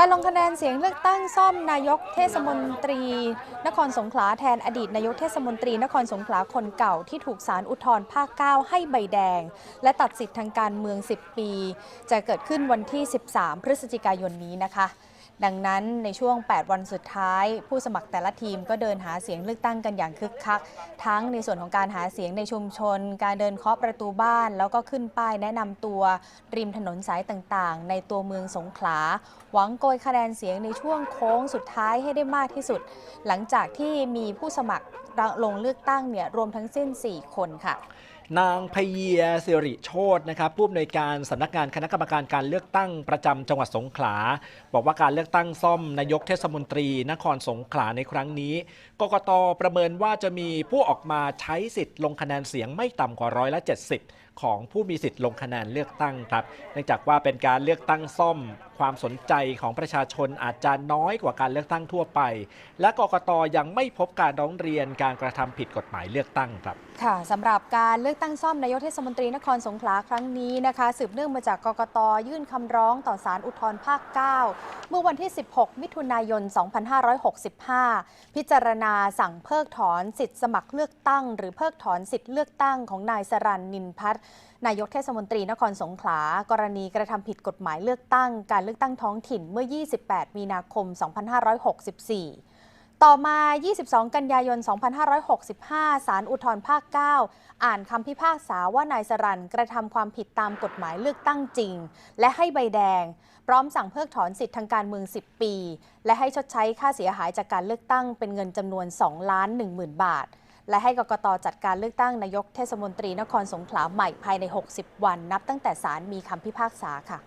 การลงคะแนนเสียงเลือกตั้งซ่อมนายกเทศมนตรี นครสงขลาแทนอดีตนายกเทศมนตรี นครสงขลาคนเก่าที่ถูกศาลอุทธรภาค 9 ให้ใบแดง และตัดสิทธิ์ทางการเมือง 10 ปี จะเกิดขึ้นวันที่ 13 พฤศจิกายนนี้นะคะ ดังนั้นในช่วง 8 วันสุดท้าย ผู้สมัครแต่ละทีมก็เดินหาเสียงเลือกตั้งกันอย่างคึกคัก ทั้งในส่วนของการหาเสียงในชุมชน การเดินเคาะประตูบ้าน แล้วก็ขึ้นป้ายแนะนำตัว ริมถนนสายต่างๆ ในตัวเมืองสงขลา หวังโกยคะแนนเสียงในช่วงโค้งสุดท้ายให้ได้มากที่สุด หลังจากที่มีผู้สมัคร ลงเลือกตั้งเนี่ยรวมทั้งสิ้น 4 คนค่ะนางพเยียสิริโชตนะครับผู้อำนวยการสำนักงานคณะกรรมการการเลือกตั้งประจำจังหวัดสงขลา บอกว่าการเลือกตั้งซ่อมนายกเทศมนตรี นครสงขลาในครั้งนี้ กกตประเมินว่าจะมีผู้ออกมาใช้สิทธิ์ลงคะแนนเสียงไม่ต่ำกว่าร้อยละ70 ของผู้มีสิทธิ์ลงคะแนนเลือกตั้งครับ เนื่องจากว่าเป็นการเลือกตั้งซ่อม ความสนใจของประชาชนอาจจะน้อยกว่าการเลือกตั้งทั่วไป และกกตยังไม่พบการร้องเรียนการการกระทำผิดกฎหมายเลือกตั้งครับค่ะสำหรับการเลือกตั้งซ่อมนายกเทศมนตรีนครสงขลาครั้งนี้นะคะ สืบเนื่องมาจากกกตยื่นคำร้องต่อศาลอุทธรภาค 9 เมื่อวันที่ 16 มิถุนายน 2565 พิจารณาสั่งเพิกถอนสิทธิ์สมัครเลือกตั้ง หรือเพิกถอนสิทธิ์เลือกตั้งของนายสรันนินพัฒน์นายกเทศมนตรีนครสงขลา กรณีกระทำผิดกฎหมายเลือกตั้ง การเลือกตั้งท้องถิ่นเมื่อ 28 มีนาคม 2564 ต่อมา 22 กันยายน 2565 ศาลอุทธรภาค 9 อ่านคำพิพากษาว่านายสรันกระทำความผิดตามกฎหมายเลือกตั้งจริง และให้ใบแดง พร้อมสั่งเพิกถอนสิทธิทางการเมือง 10 ปี และให้ชดใช้ค่าเสียหายจากการเลือกตั้งเป็นเงินจำนวน 2 ล้าน 1 0,000 บาท และให้กกตจัดการเลือกตั้งนายกเทศมนตรีนครสงขลาใหม่ภายใน 60 วัน นับตั้งแต่ศาลมีคำพิพากษาค่ะ